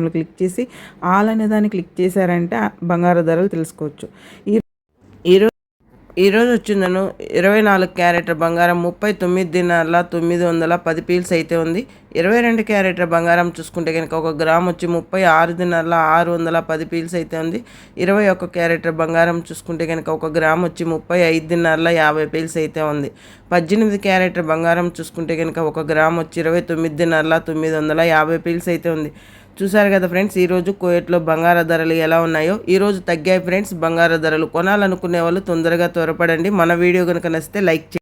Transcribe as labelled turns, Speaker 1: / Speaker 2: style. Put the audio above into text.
Speaker 1: ఐటెంలు క్లిక్ చేసి ఆల్ అనే దాన్ని క్లిక్ చేశారంటే బంగారు ధరలు తెలుసుకోవచ్చు. ఈ ఈరోజు ఈరోజు వచ్చిందను ఇరవై నాలుగు క్యారెట్ల బంగారం ముప్పై తొమ్మిది దినాల తొమ్మిది వందల పది పీల్స్ అయితే ఉంది. ఇరవై రెండు క్యారెట్ల బంగారం చూసుకుంటే కనుక ఒక గ్రామ్ వచ్చి ముప్పై ఆరు దినాల ఆరు వందల పది పీల్స్ అయితే ఉంది. ఇరవై ఒక్క క్యారెట్ల బంగారం చూసుకుంటే కనుక ఒక గ్రామ్ వచ్చి ముప్పై ఐదు దినాల యాభై పీల్స్ అయితే ఉంది. పద్దెనిమిది క్యారెట్ల బంగారం చూసుకుంటే కనుక ఒక గ్రామ్ వచ్చి ఇరవై తొమ్మిది దినాల తొమ్మిది వందల యాభై పీల్స్ అయితే ఉంది. చూసారు కదా ఫ్రెండ్స్ ఈరోజు కోయట్లో బంగార ధరలు ఎలా ఉన్నాయో ఈరోజు తగ్గాయి ఫ్రెండ్స్ బంగార ధరలు కొనాలనుకునే వాళ్ళు తొందరగా త్వరపడండి. మన వీడియో కనుక నచ్చితే లైక్